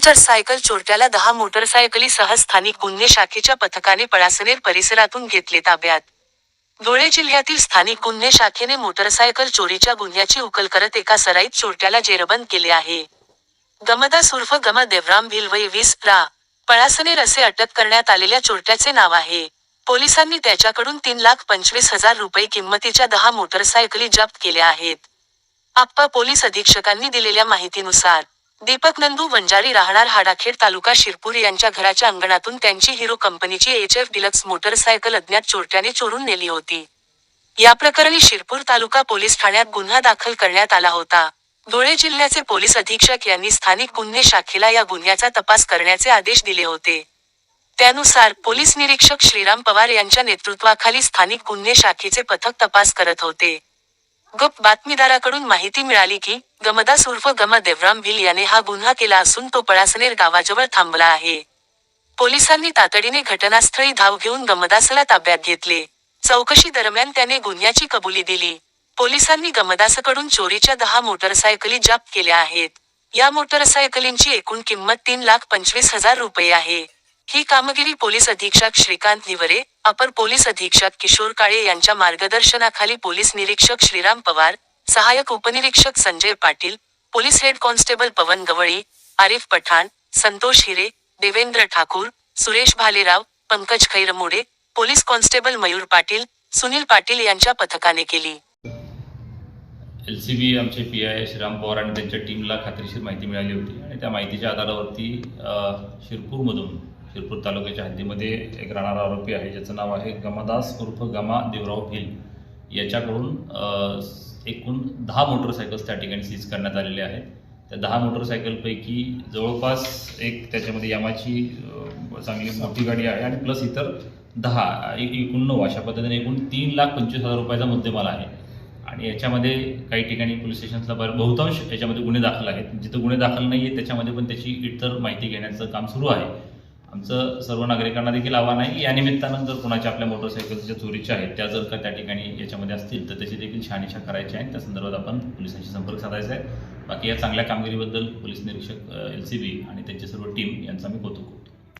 Motorcycle चोरट्याला दहा मोटरसायकलीसह स्थानिक गुन्हे शाखेच्या पथकाने पळासनेर परिसरातून घेतले ताब्यात. धुळे जिल्ह्यातील स्थानिक गुन्हे शाखेने मोटरसायकल चोरीच्या गुन्ह्याची उकल करत एका सराईत चोरट्याला जेरबंद केले आहे. गमदा सुर्फ गम देवराम भिलवई वीस रा. पळासनेर असे अटक करण्यात आलेल्या चोरट्याचे नाव आहे. पोलिसांनी त्याच्याकडून तीन लाख पंचवीस हजार रुपये किंमतीच्या दहा मोटरसायकली जप्त केल्या आहेत. आप्पा पोलीस अधीक्षकांनी दिलेल्या माहितीनुसार दीपक नंदू वंजारी राहणार हाडाखेड तालुका शिरपूर यांच्या घराच्या अंगणातून त्यांची हिरो कंपनीची एच एफ डिलक्स मोटरसायकल अज्ञात चोरट्याने चोरून नेली होती. या प्रकरणी शिरपूर तालुका पोलीस ठाण्यात गुन्हा दाखल करण्यात आला होता. धुळे जिल्ह्याचे पोलीस अधीक्षक यांनी स्थानिक गुन्हे शाखेला या गुन्ह्याचा तपास करण्याचे आदेश दिले होते. त्यानुसार पोलीस निरीक्षक श्रीराम पवार यांच्या नेतृत्वाखाली स्थानिक गुन्हे शाखेचे पथक तपास करत होते. गुप्त बातमीदाराकडून माहिती मिळाली की गमदास उर्फ गमा देवराम भिल याने हा गुन्हा केला असून तो पळासनेर गावाजवळ थांबला आहे. पोलिसांनी तातडीने घटनास्थळी धाव घेऊन गमदासला ताब्यात घेतले. चौकशी दरम्यान त्याने गुन्ह्याची कबुली दिली. पोलिसांनी गमदासकडून चोरीच्या दहा मोटरसायकली जप्त केल्या आहेत. या मोटरसायकलींची एकूण किंमत तीन लाख पंचवीस हजार रुपये आहे. ही कामगिरी पोलीस अधीक्षक श्रीकांत निवरे अपर पोलीस अधीक्षक किशोर काळे यांच्या मार्गदर्शनाखाली पोलीस निरीक्षक श्रीराम पवार सहाय्यक उपनिरीक्षक Sanjay Patil police head constable Pawan Gawali Arif Pathan Santosh Hire Devendra Thakur Suresh Bhalerao Pankaj Khairmode police constable Mayur Patil Sunil Patil यांच्या पथकाने केली. एल सी बी आमचे पी आय श्रीराम पवार आणि त्यांच्या टीमला खात्रीशीर माहिती मिळाली होती आणि त्या माहितीच्या आधारावरती शिरपूरमधून शिरपूर तालुक्याच्या हद्दीमध्ये एक राहणारा आरोपी आहे ज्याचं नाव आहे गमादास उर्फ गमा देवराव भिल. याच्याकडून एकूण दहा मोटरसायकल्स त्या ठिकाणी सीज करण्यात आलेल्या आहेत. त्या दहा मोटरसायकलपैकी जवळपास एक त्याच्यामध्ये यामाची चांगली मोठी गाडी आहे आणि प्लस इतर दहा एक एकूण नऊ अशा पद्धतीने एकूण तीन लाख पंचवीस हजार रुपयाचा मुद्देमाल आहे. आणि याच्यामध्ये काही ठिकाणी पोलीस स्टेशन्सला बरं बहुतांश याच्यामध्ये गुन्हे दाखल आहेत. जिथं गुन्हे दाखल नाही आहेत त्याच्यामध्ये पण त्याची इतर माहिती घेण्याचं काम सुरू आहे. आमचं सर्व नागरिकांना देखील आव्हान आहे. की या निमित्तानं जर कोणाच्या आपल्या मोटरसायकलच्या चोरीच्या आहेत त्या जर का त्या ठिकाणी याच्यामध्ये असतील तर त्याची देखील शहानिशा करायची आहे त्या संदर्भात आपण पोलिसांशी संपर्क साधायचा आहे. बाकी या चांगल्या कामगिरीबद्दल पोलीस निरीक्षक एल सी बी आणि त्यांची सर्व टीम यांचा मी कौतुक